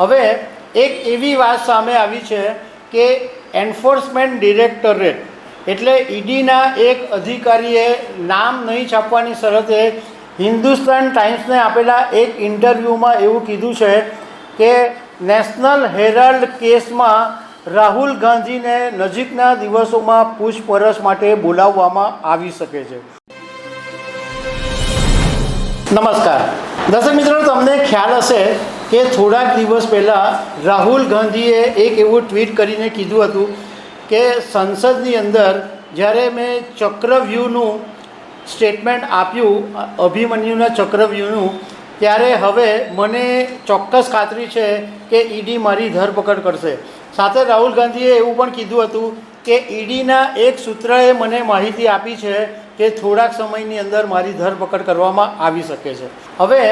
હવે એક એવી વાત સામે આવી છે કે એન્ફોર્સમેન્ટ ડિરેક્ટરેટ એટલે ઈડીના એક અધિકારીએ નામ નહીં છાપવાની શરતે હિન્દુસ્તાન ટાઈમ્સને આપેલા એક ઇન્ટરવ્યૂમાં એવું કીધું છે કે નેશનલ હેરાલ્ડ કેસમાં રાહુલ ગાંધીને નજીકના દિવસોમાં પૂછપરછ માટે બોલાવવામાં આવી શકે છે. નમસ્કાર. દર્શક મિત્રો, તમને ખ્યાલ હશે કે થોડાક દિવસ પહેલાં રાહુલ ગાંધીએ એક એવું ટ્વીટ કરીને કીધું હતું કે સંસદની અંદર જ્યારે મેં ચક્રવ્યૂહનું સ્ટેટમેન્ટ આપ્યું, અભિમન્યુના ચક્રવ્યૂહનું, ત્યારે હવે મને ચોક્કસ ખાતરી છે કે ઈડી મારી ધરપકડ કરશે. સાથે રાહુલ ગાંધીએ એવું પણ કીધું હતું કે ઈડીના એક સૂત્રએ મને માહિતી આપી છે કે થોડાક સમયની અંદર મારી ધરપકડ કરવામાં આવી શકે છે. હવે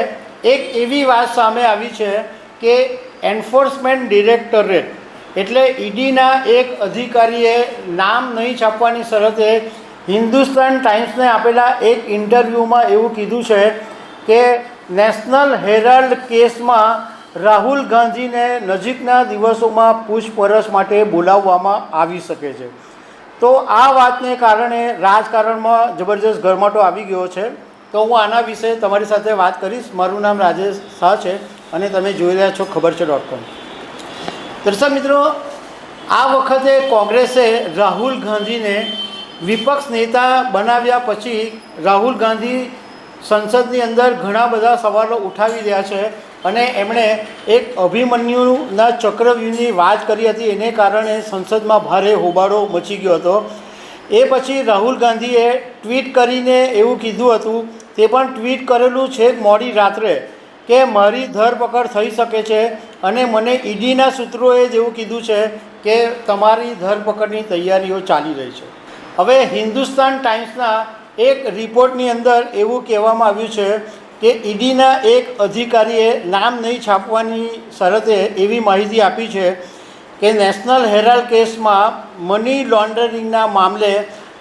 એક એવી વાત સામે આવી છે કે એન્ફોર્સમેન્ટ ડિરેક્ટરેટ એટલે ઈડીના એક અધિકારીએ નામ નહીં છાપવાની શરતે હિન્દુસ્તાન ટાઈમ્સને આપેલા એક ઇન્ટરવ્યૂમાં એવું કીધું છે કે નેશનલ હેરાલ્ડ કેસમાં રાહુલ ગાંધીને નજીકના દિવસોમાં પૂછપરછ માટે બોલાવવામાં આવી શકે છે. તો આ વાતને કારણે રાજકારણમાં જબરજસ્ત ગરમાટો આવી ગયો છે. તો હું આના વિશે તમારી સાથે વાત કરીશ. મારું નામ રાજેશ શાહ છે અને તમે જોઈ રહ્યા છો ખબર છે ડોટ કોમ દર્શક મિત્રો, આ વખતે કોંગ્રેસે રાહુલ ગાંધીને વિપક્ષ નેતા બનાવ્યા પછી રાહુલ ગાંધી સંસદની અંદર ઘણા બધા સવાલો ઉઠાવી રહ્યા છે અને એમણે એક અભિમન્યુના ચક્રવ્યૂહની વાત કરી હતી. એને કારણે સંસદમાં ભારે હોબાળો મચી ગયો હતો. એ પછી રાહુલ ગાંધીએ ટ્વીટ કરીને એવું કીધું હતું તે પણ ટ્વીટ કરેલું છે મોડી રાત્રે કે મારી ધરપકડ થઈ શકે છે અને મને ઈડીના સૂત્રોએ જેવું કીધું છે કે તમારી ધરપકડની તૈયારીઓ ચાલી રહી છે. હવે હિન્દુસ્તાન ટાઈમ્સના એક રિપોર્ટની અંદર એવું કહેવામાં આવ્યું છે કે ઈડીના એક અધિકારીએ નામ નહીં છાપવાની શરતે એવી માહિતી આપી છે કે નેશનલ હેરાલ્ડ કેસમાં મની લોન્ડરિંગના મામલે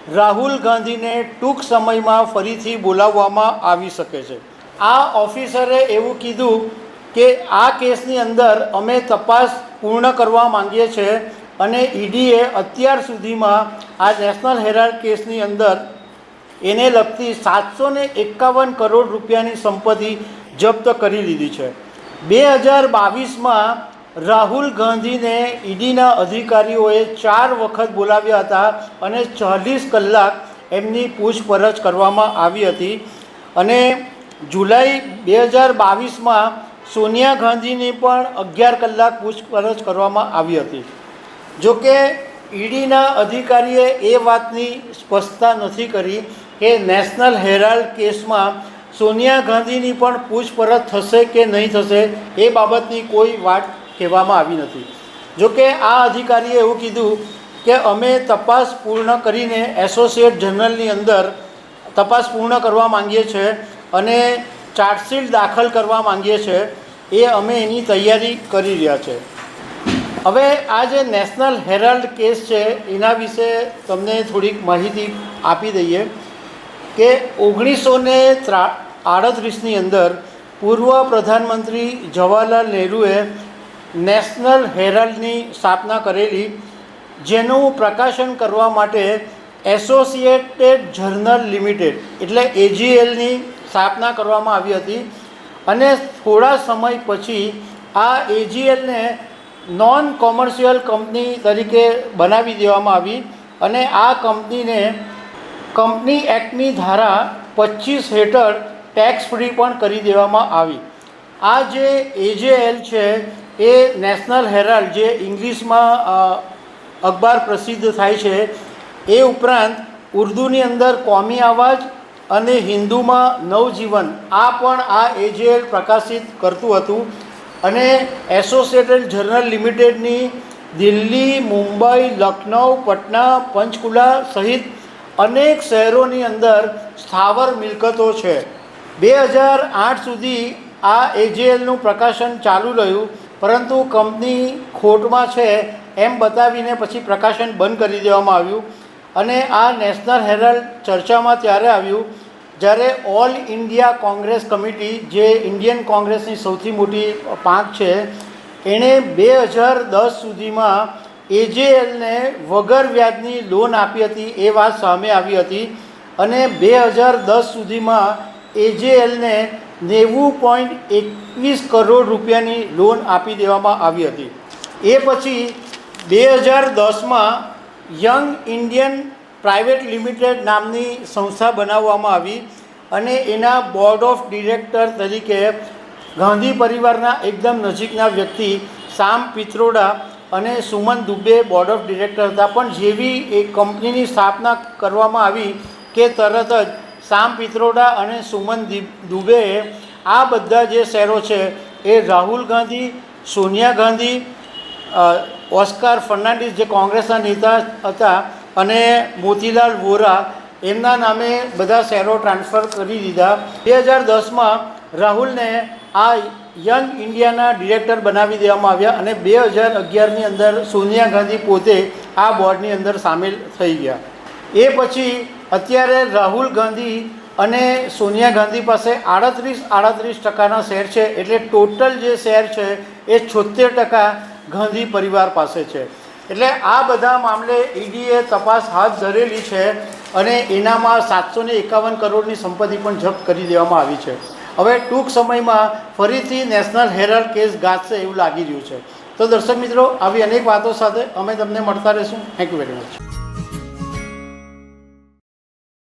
રાહુલ ગાંધીને ટૂંક સમયમાં ફરીથી બોલાવવામાં આવી શકે છે. આ ઓફિસરે એવું કીધું કે આ કેસની અંદર અમે તપાસ પૂર્ણ કરવા માંગીએ છીએ અને ઈડીએ અત્યાર સુધીમાં આ નેશનલ હેરાલ્ડ કેસની અંદર એને લગતી સાતસો ને એકાવન કરોડ રૂપિયાની સંપત્તિ જપ્ત કરી લીધી છે. બે હજાર બાવીસમાં રાહુલ ગાંધીને ઈડીના અધિકારીઓએ ચાર વખત બોલાવ્યા હતા અને ચાલીસ કલાક એમની પૂછપરછ કરવામાં આવી હતી. અને જુલાઈ બે હજાર બાવીસમાં સોનિયા ગાંધીની પણ અગિયાર કલાક પૂછપરછ કરવામાં આવી હતી. જોકે ઈડીના અધિકારીએ એ વાતની સ્પષ્ટતા નથી કરી કે નેશનલ હેરાલ્ડ કેસમાં સોનિયા ગાંધીની પણ પૂછપરછ થશે કે નહીં થશે એ બાબતની કોઈ વાત કહેવામાં આવી નથી. જોકે આ અધિકારીએ એવું કીધું કે અમે તપાસ પૂર્ણ કરીને એસોસિએટ જનરલની અંદર તપાસ પૂર્ણ કરવા માંગીએ છીએ અને ચાર્જશીટ દાખલ કરવા માંગીએ છીએ એ અમે એની તૈયારી કરી રહ્યા છે. હવે આ જે નેશનલ હેરાલ્ડ કેસ છે, એના વિશે તમને થોડીક માહિતી આપી દઈએ કે ઓગણીસો ને ત્રા, આડત્રીસની અંદર પૂર્વ પ્રધાનમંત્રી જવાહરલાલ નહેરુએ નેશનલ હેરાલ્ડની સ્થાપના કરેલી, જેનું પ્રકાશન કરવા માટે એસોસિએટેડ જર્નલ લિમિટેડ, એટલે એજીએલની સ્થાપના કરવામાં આવી હતી. અને થોડા સમય પછી આ એજીએલને નોન કોમર્શિયલ કંપની તરીકે બનાવી દેવામાં આવી અને આ કંપનીને કંપની એક્ટની ધારા પચીસ હેઠળ ટેક્સ ફ્રી પણ કરી દેવામાં આવી. આ જે એજેએલ છે એ નેશનલ હેરાલ્ડ જે ઇંગ્લિશમાં અખબાર પ્રસિદ્ધ થાય છે, એ ઉપરાંત ઉર્દુની અંદર કોમી આવાજ અને હિન્દુમાં નવજીવન, આ પણ આ એજેએલ પ્રકાશિત કરતું હતું. અને એસોસિએટેડ જર્નલ લિમિટેડની દિલ્હી, મુંબઈ લખનઉ પટના, પંચકુલા સહિત અનેક શહેરોની અંદર સ્થાવર મિલકતો છે. બે હજાર આઠ સુધી આ એજેએલનું પ્રકાશન ચાલુ રહ્યું. પરંતુ કંપની ખોટમાં છે એમ બતાવીને પછી પ્રકાશન બંધ કરી દેવામાં આવ્યું અને આ નેશનલ હેરાલ્ડ ચર્ચામાં ત્યારે આવ્યું, જ્યારે ઓલ ઇન્ડિયા કોંગ્રેસ કમિટી, જે ઇન્ડિયન કોંગ્રેસની સૌથી મોટી પાંખ છે, એણે બે હજાર દસ સુધીમાં એજેએલને વગર વ્યાજની લોન આપી હતી એ વાત સામે આવી હતી અને બે હજાર દસ સુધીમાં એજેએલને નેવું પોઈન્ટ એકવીસ કરોડ રૂપિયાની લોન આપી દેવામાં આવી હતી. એ પછી બે હજાર દસમાં યંગ ઇન્ડિયન પ્રાઇવેટ લિમિટેડ નામની સંસ્થા બનાવવામાં આવી અને એના બોર્ડ ઓફ ડિરેક્ટર તરીકે ગાંધી પરિવારના એકદમ નજીકના વ્યક્તિ શામ પિત્રોડા અને Suman Dubey board of director હતા. પણ જેવી એ કંપનીની સ્થાપના કરવામાં આવી કે તરત જ શામ પિત્રોડા અને સુમન દુબેએ આ બધા જે શહેરો છે, એ રાહુલ ગાંધી, સોનિયા ગાંધી ઓસ્કાર ફર્નાન્ડિસ જે કોંગ્રેસના નેતા હતા અને મોતીલાલ વોરા, એમના નામે બધા શહેરો ટ્રાન્સફર કરી દીધા. બે હજાર દસમાં રાહુલને આ યંગ ઇન્ડિયાના ડિરેક્ટર બનાવી દેવામાં આવ્યા અને બે હજાર અગિયારની અંદર સોનિયા ગાંધી પોતે આ બોર્ડની અંદર સામેલ થઈ ગયા. એ પછી અત્યારે રાહુલ ગાંધી અને સોનિયા ગાંધી પાસે આડત્રીસ આડત્રીસ ટકાના શેર છે. એટલે ટોટલ જે શેર છે એ છોતેર ટકા ગાંધી પરિવાર પાસે છે. એટલે આ બધા મામલે ઈડીએ તપાસ હાથ ધરેલી છે અને એનામાં સાતસો ને એકાવન કરોડની સંપત્તિ પણ જપ્ત કરી દેવામાં આવી છે. હવે ટૂંક સમયમાં ફરીથી નેશનલ હેરાલ્ડ કેસ ગાજશે એવું લાગી રહ્યું છે. તો દર્શક મિત્રો, આવી અનેક વાતો સાથે અમે તમને મળતા રહીશું. Thank you very much